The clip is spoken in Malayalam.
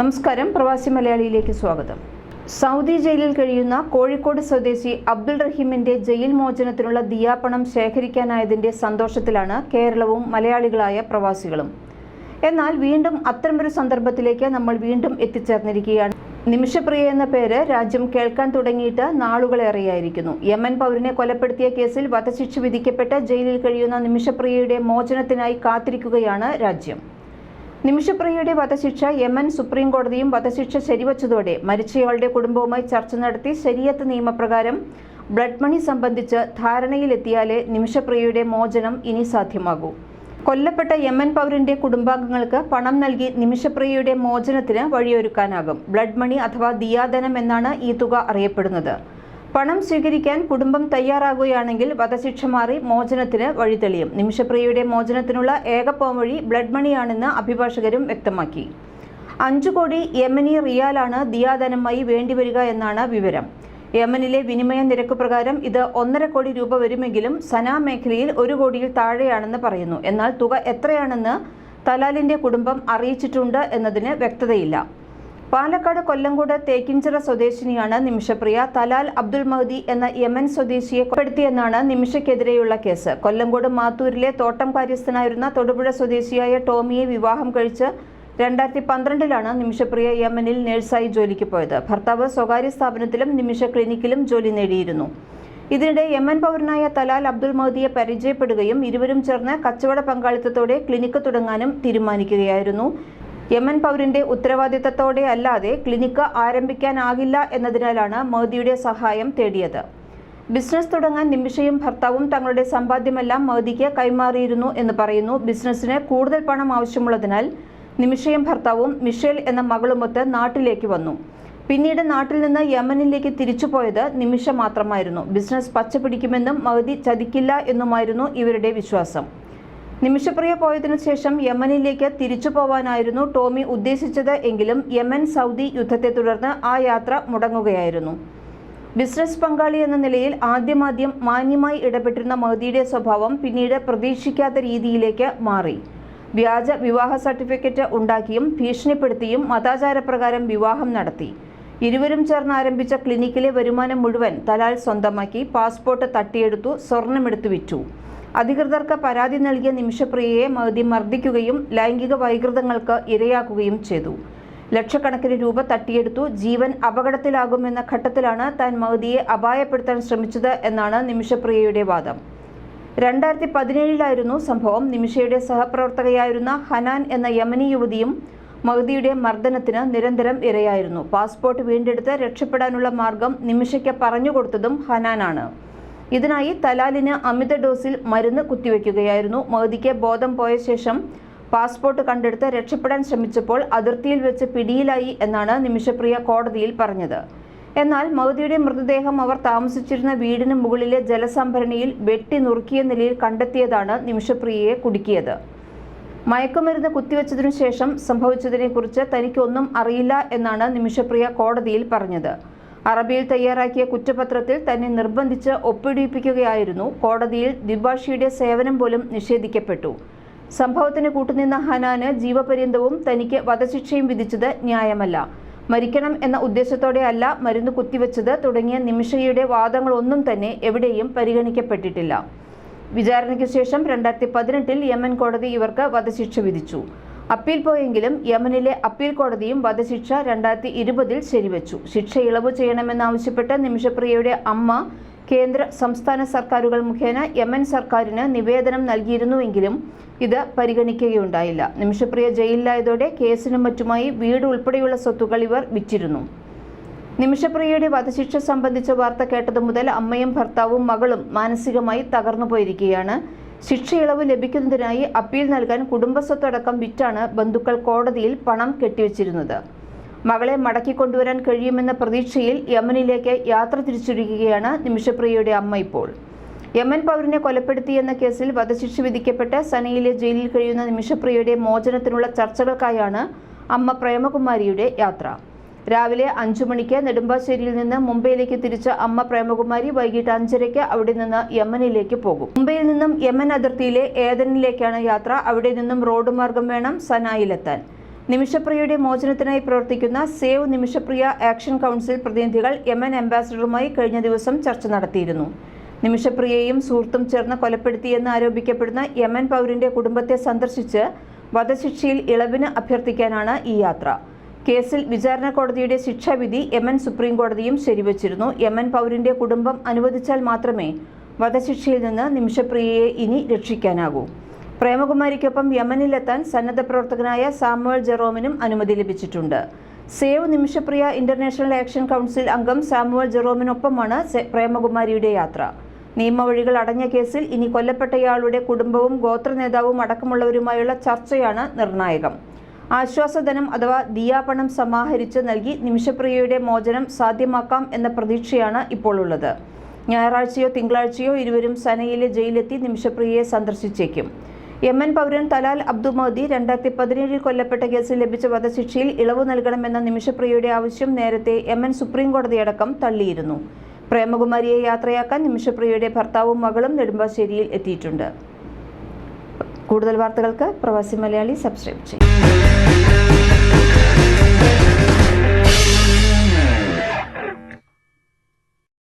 നമസ്കാരം. പ്രവാസി മലയാളിയിലേക്ക് സ്വാഗതം. സൗദി ജയിലിൽ കഴിയുന്ന കോഴിക്കോട് സ്വദേശി അബ്ദുൾ റഹീമിന്റെ ജയിൽ മോചനത്തിനുള്ള ദിയാപണം ശേഖരിക്കാനായതിന്റെ സന്തോഷത്തിലാണ് കേരളവും മലയാളികളായ പ്രവാസികളും. എന്നാൽ വീണ്ടും അത്തരമൊരു സന്ദർഭത്തിലേക്ക് നമ്മൾ വീണ്ടും എത്തിച്ചേർന്നിരിക്കുകയാണ്. നിമിഷപ്രിയ എന്ന പേര് രാജ്യം കേൾക്കാൻ തുടങ്ങിയിട്ട് നാളുകളേറെയായിരിക്കുന്നു യമൻ പൗരനെ കൊലപ്പെടുത്തിയ കേസിൽ വധശിക്ഷ വിധിക്കപ്പെട്ട് ജയിലിൽ കഴിയുന്ന നിമിഷപ്രിയയുടെ മോചനത്തിനായി കാത്തിരിക്കുകയാണ് രാജ്യം. നിമിഷപ്രിയയുടെ വധശിക്ഷ യമൻ സുപ്രീം കോടതിയും വധശിക്ഷ ശരിവച്ചതോടെ മരിച്ചയാളുടെ കുടുംബവുമായി ചർച്ച നടത്തി ശരിയത്ത് നിയമപ്രകാരം ബ്ലഡ് മണി സംബന്ധിച്ച് ധാരണയിലെത്തിയാലേ നിമിഷപ്രിയയുടെ മോചനം ഇനി സാധ്യമാകൂ. കൊല്ലപ്പെട്ട യമൻ പൗരന്റെ കുടുംബാംഗങ്ങൾക്ക് പണം നൽകി നിമിഷപ്രിയയുടെ മോചനത്തിന് വഴിയൊരുക്കാനാകും. ബ്ലഡ് മണി അഥവാ ദിയാദനം എന്നാണ് ഈ തുക അറിയപ്പെടുന്നത്. പണം സ്വീകരിക്കാൻ കുടുംബം തയ്യാറാകുകയാണെങ്കിൽ വധശിക്ഷ മാറി മോചനത്തിന് വഴിതെളിയും നിമിഷപ്രിയയുടെ മോചനത്തിനുള്ള ഏക പോംവഴി ബ്ലഡ് മണിയാണെന്ന് അഭിഭാഷകരും വ്യക്തമാക്കി. അഞ്ചു കോടി യമനി റിയാലാണ് ദിയാദനമായി വേണ്ടിവരിക എന്നാണ് വിവരം. യമനിലെ വിനിമയ നിരക്ക് പ്രകാരം ഇത് ഒന്നര കോടി രൂപ വരുമെങ്കിലും സന മേഖലയിൽ ഒരു കോടിയിൽ താഴെയാണെന്ന് പറയുന്നു. എന്നാൽ തുക എത്രയാണെന്ന് തലാലിന്റെ കുടുംബം അറിയിച്ചിട്ടുണ്ട് എന്നതിന് വ്യക്തതയില്ല. പാലക്കാട് കൊല്ലങ്കോട് തേക്കിഞ്ചിറ സ്വദേശിനിയാണ് നിമിഷപ്രിയ. തലാൽ അബ്ദുൾ മഹദി എന്ന യമൻ സ്വദേശിയെ കൊലപ്പെടുത്തിയെന്നാണ് നിമിഷയ്ക്കെതിരെയുള്ള കേസ്. കൊല്ലങ്കോട് മാത്തൂരിലെ തോട്ടം കാര്യസ്ഥനായിരുന്ന തൊടുപുഴ സ്വദേശിയായ ടോമിയെ വിവാഹം കഴിച്ച് രണ്ടായിരത്തി പന്ത്രണ്ടിലാണ് നിമിഷപ്രിയ യമനിൽ നഴ്സായി ജോലിക്ക് പോയത്. ഭർത്താവ് സ്വകാര്യ സ്ഥാപനത്തിലും നിമിഷ ക്ലിനിക്കിലും ജോലി നേടിയിരുന്നു. ഇതിനിടെ യമൻ പൗരനായ തലാൽ അബ്ദുൾ മഹദിയെ പരിചയപ്പെടുകയും ഇരുവരും ചേർന്ന് കച്ചവട പങ്കാളിത്തത്തോടെ ക്ലിനിക്ക് തുടങ്ങാനും തീരുമാനിക്കുകയായിരുന്നു. യമൻ പൗരന്റെ ഉത്തരവാദിത്തത്തോടെ അല്ലാതെ ക്ലിനിക്ക് ആരംഭിക്കാനാകില്ല എന്നതിനാലാണ് മോദിയുടെ സഹായം തേടിയത്. ബിസിനസ് തുടങ്ങാൻ നിമിഷയും ഭർത്താവും തങ്ങളുടെ സമ്പാദ്യമെല്ലാം മോദിക്ക് കൈമാറിയിരുന്നു എന്ന് പറയുന്നു. ബിസിനസ്സിന് കൂടുതൽ പണം ആവശ്യമുള്ളതിനാൽ നിമിഷയും ഭർത്താവും മിഷേൽ എന്ന മകളുമൊത്ത് നാട്ടിലേക്ക് വന്നു. പിന്നീട് നാട്ടിൽ നിന്ന് യമനിലേക്ക് തിരിച്ചുപോയത് നിമിഷ മാത്രമായിരുന്നു. ബിസിനസ് പച്ചപിടിക്കുമെന്നും മഹദി ചതിക്കില്ല എന്നുമായിരുന്നു ഇവരുടെ വിശ്വാസം. നിമിഷപ്രിയ പോയതിനു ശേഷം യമനിലേക്ക് തിരിച്ചു പോവാനായിരുന്നു ടോമി ഉദ്ദേശിച്ചത് എങ്കിലും യമൻ സൗദി യുദ്ധത്തെ തുടർന്ന് ആ യാത്ര മുടങ്ങുകയായിരുന്നു. ബിസിനസ് പങ്കാളി എന്ന നിലയിൽ ആദ്യമാദ്യം മാന്യമായി ഇടപെട്ടിരുന്ന മഹദിയുടെ സ്വഭാവം പിന്നീട് പ്രതീക്ഷിക്കാത്ത രീതിയിലേക്ക് മാറി. വ്യാജ വിവാഹ സർട്ടിഫിക്കറ്റ് ഉണ്ടാക്കിയും ഭീഷണിപ്പെടുത്തിയും മതാചാരപ്രകാരം വിവാഹം നടത്തി. ഇരുവരും ചേർന്ന് ആരംഭിച്ച ക്ലിനിക്കിലെ വരുമാനം മുഴുവൻ തലാൽ സ്വന്തമാക്കി പാസ്പോർട്ട് തട്ടിയെടുത്തു സ്വർണമെടുത്തു വിറ്റു. അധികൃതർക്ക് പരാതി നൽകിയ നിമിഷപ്രിയയെ മതി മർദ്ദിക്കുകയും ലൈംഗിക വൈകൃതങ്ങൾക്ക് ഇരയാക്കുകയും ചെയ്തു. ലക്ഷക്കണക്കിന് രൂപ തട്ടിയെടുത്തു. ജീവൻ അപകടത്തിലാകുമെന്ന ഘട്ടത്തിലാണ് താൻ മഹദിയെ അപായപ്പെടുത്താൻ ശ്രമിച്ചത് എന്നാണ് നിമിഷപ്രിയയുടെ വാദം. രണ്ടായിരത്തി പതിനേഴിലായിരുന്നു സംഭവം. നിമിഷയുടെ സഹപ്രവർത്തകയായിരുന്ന ഹനാൻ എന്ന യമനി യുവതിയും മഹദിയുടെ മർദ്ദനത്തിന് നിരന്തരം ഇരയായിരുന്നു. പാസ്പോർട്ട് വീണ്ടെടുത്ത് രക്ഷപ്പെടാനുള്ള മാർഗം നിമിഷയ്ക്ക് പറഞ്ഞുകൊടുത്തതും ഹനാനാണ്. ഇതിനായി തലാലിന് അമിത ഡോസിൽ മരുന്ന് കുത്തിവെക്കുകയായിരുന്നു. മോദിക്ക് ബോധം പോയ ശേഷം പാസ്പോർട്ട് കണ്ടെടുത്ത് രക്ഷപ്പെടാൻ ശ്രമിച്ചപ്പോൾ അതിർത്തിയിൽ വെച്ച് പിടിയിലായി എന്നാണ് നിമിഷപ്രിയ കോടതിയിൽ പറഞ്ഞത്. എന്നാൽ മൗദിയുടെ മൃതദേഹം അവർ താമസിച്ചിരുന്ന വീടിന് മുകളിലെ ജലസംഭരണിയിൽ വെട്ടി നുറുക്കിയ നിലയിൽ കണ്ടെത്തിയതാണ് നിമിഷപ്രിയയെ കുടുക്കിയത്. മയക്കുമരുന്ന് കുത്തിവെച്ചതിനു ശേഷം സംഭവിച്ചതിനെക്കുറിച്ച് തനിക്കൊന്നും അറിയില്ല എന്നാണ് നിമിഷപ്രിയ കോടതിയിൽ പറഞ്ഞത്. അറബിയിൽ തയ്യാറാക്കിയ കുറ്റപത്രത്തിൽ തന്നെ നിർബന്ധിച്ച് ഒപ്പിടിപ്പിക്കുകയായിരുന്നു കോടതിയിൽ ദ്വിഭാഷിയുടെ സേവനം പോലും നിഷേധിക്കപ്പെട്ടു. സംഭവത്തിന് കൂട്ടുനിന്ന ഹനാന് ജീവപര്യന്തവും തനിക്ക് വധശിക്ഷയും വിധിച്ചത് ന്യായമല്ല. മരിക്കണം എന്ന ഉദ്ദേശത്തോടെ അല്ല മരുന്ന് കുത്തിവെച്ചത്. തുടങ്ങിയ നിമിഷയുടെ വാദങ്ങളൊന്നും തന്നെ എവിടെയും പരിഗണിക്കപ്പെട്ടിട്ടില്ല. വിചാരണയ്ക്ക് ശേഷം രണ്ടായിരത്തി പതിനെട്ടിൽ യമൻ കോടതി ഇവർക്ക് വധശിക്ഷ വിധിച്ചു. അപ്പീൽ പോയെങ്കിലും യമനിലെ അപ്പീൽ കോടതിയും വധശിക്ഷ രണ്ടായിരത്തി ഇരുപതിൽ ശരിവെച്ചു. ശിക്ഷ ഇളവ് ചെയ്യണമെന്നാവശ്യപ്പെട്ട് നിമിഷപ്രിയയുടെ അമ്മ കേന്ദ്ര സംസ്ഥാന സർക്കാരുകൾ മുഖേന യമൻ സർക്കാരിന് നിവേദനം നൽകിയിരുന്നുവെങ്കിലും ഇത് പരിഗണിക്കുകയുണ്ടായില്ല. നിമിഷപ്രിയ ജയിലിലായതോടെ കേസിനും മറ്റുമായി വീട് ഉൾപ്പെടെയുള്ള സ്വത്തുക്കൾ ഇവർ വിറ്റിരുന്നു. നിമിഷപ്രിയയുടെ വധശിക്ഷ സംബന്ധിച്ച വാർത്ത കേട്ടതു മുതൽ അമ്മയും ഭർത്താവും മകളും മാനസികമായി തകർന്നു പോയിരിക്കുകയാണ് ശിക്ഷ ഇളവ് ലഭിക്കുന്നതിനായി അപ്പീൽ നൽകാൻ കുടുംബസ്വത്തടക്കം വിറ്റാണ് ബന്ധുക്കൾ കോടതിയിൽ പണം കെട്ടിവച്ചിരുന്നത്. മകളെ മടക്കി കൊണ്ടുവരാൻ കഴിയുമെന്ന പ്രതീക്ഷയിൽ യമനിലേക്ക് യാത്ര തിരിച്ചിരിക്കുകയാണ് നിമിഷപ്രിയയുടെ അമ്മ ഇപ്പോൾ. യമൻ പൗരനെ കൊലപ്പെടുത്തിയെന്ന കേസിൽ വധശിക്ഷ വിധിക്കപ്പെട്ട് സനയിലെ ജയിലിൽ കഴിയുന്ന നിമിഷപ്രിയയുടെ മോചനത്തിനുള്ള ചർച്ചകൾക്കായാണ് അമ്മ പ്രേമകുമാരിയുടെ യാത്ര. രാവിലെ അഞ്ചു മണിക്ക് നെടുമ്പാശ്ശേരിയിൽ നിന്ന് മുംബൈയിലേക്ക് തിരിച്ച അമ്മ പ്രേമകുമാരി വൈകിട്ട് അഞ്ചരയ്ക്ക് അവിടെ നിന്ന് യമനിലേക്ക് പോകും. മുംബൈയിൽ നിന്നും യമൻ അതിർത്തിയിലെ ഏതനിലേക്കാണ് യാത്ര? അവിടെ നിന്നും റോഡ് മാർഗം വേണം സനായിലെത്താൻ. നിമിഷപ്രിയയുടെ മോചനത്തിനായി പ്രവർത്തിക്കുന്ന സേവ് നിമിഷപ്രിയ ആക്ഷൻ കൗൺസിൽ പ്രതിനിധികൾ യമൻ അംബാസിഡറുമായി കഴിഞ്ഞ ദിവസം ചർച്ച നടത്തിയിരുന്നു. നിമിഷപ്രിയയും സുഹൃത്തും ചേർന്ന് കൊലപ്പെടുത്തിയെന്ന് ആരോപിക്കപ്പെടുന്ന യമൻ പൗരന്റെ കുടുംബത്തെ സന്ദർശിച്ച് വധശിക്ഷയിൽ ഇളവിന് അഭ്യർത്ഥിക്കാനാണ് ഈ യാത്ര. കേസിൽ വിചാരണ കോടതിയുടെ ശിക്ഷാവിധി യമൻ സുപ്രീം കോടതിയും ശരിവച്ചിരുന്നു. യമൻ പൗരന്റെ കുടുംബം അനുവദിച്ചാൽ മാത്രമേ വധശിക്ഷയിൽ നിന്ന് നിമിഷപ്രിയയെ ഇനി രക്ഷിക്കാനാകൂ. പ്രേമകുമാരിക്കൊപ്പം യമനിലെത്താൻ സന്നദ്ധ പ്രവർത്തകനായ സാമുവൽ ജെറോമിനും അനുമതി ലഭിച്ചിട്ടുണ്ട്. Save Nimishapriya international action council അംഗം സാമുവൽ ജെറോമിനൊപ്പമാണ് പ്രേമകുമാരിയുടെ യാത്ര. നിയമവഴികൾ അടഞ്ഞ കേസിൽ ഇനി കൊല്ലപ്പെട്ടയാളുടെ കുടുംബവും ഗോത്ര നേതാവും അടക്കമുള്ളവരുമായുള്ള ചർച്ചയാണ് നിർണായകം. ആശ്വാസധനം അഥവാ ദിയാപണം സമാഹരിച്ച് നൽകി നിമിഷപ്രിയയുടെ മോചനം സാധ്യമാക്കാം എന്ന പ്രതീക്ഷയാണ് ഇപ്പോൾ ഉള്ളത്. ഞായറാഴ്ചയോ തിങ്കളാഴ്ചയോ ഇരുവരും സനയിലെ ജയിലെത്തി നിമിഷപ്രിയയെ സന്ദർശിച്ചേക്കും. യമൻ പൗരൻ തലാൽ അബ്ദു മോദി രണ്ടായിരത്തി പതിനേഴിൽ കൊല്ലപ്പെട്ട കേസിൽ ലഭിച്ച വധശിക്ഷയിൽ ഇളവ് നൽകണമെന്ന നിമിഷപ്രിയയുടെ ആവശ്യം നേരത്തെ യമൻ സുപ്രീം കോടതിയടക്കം തള്ളിയിരുന്നു. പ്രേമകുമാരിയെ യാത്രയാക്കാൻ നിമിഷപ്രിയയുടെ ഭർത്താവും മകളും നെടുമ്പാശ്ശേരിയിൽ എത്തിയിട്ടുണ്ട്. കൂടുതൽ വാർത്തകൾക്ക് പ്രവാസി മലയാളി സബ്സ്ക്രൈബ് ചെയ്യും.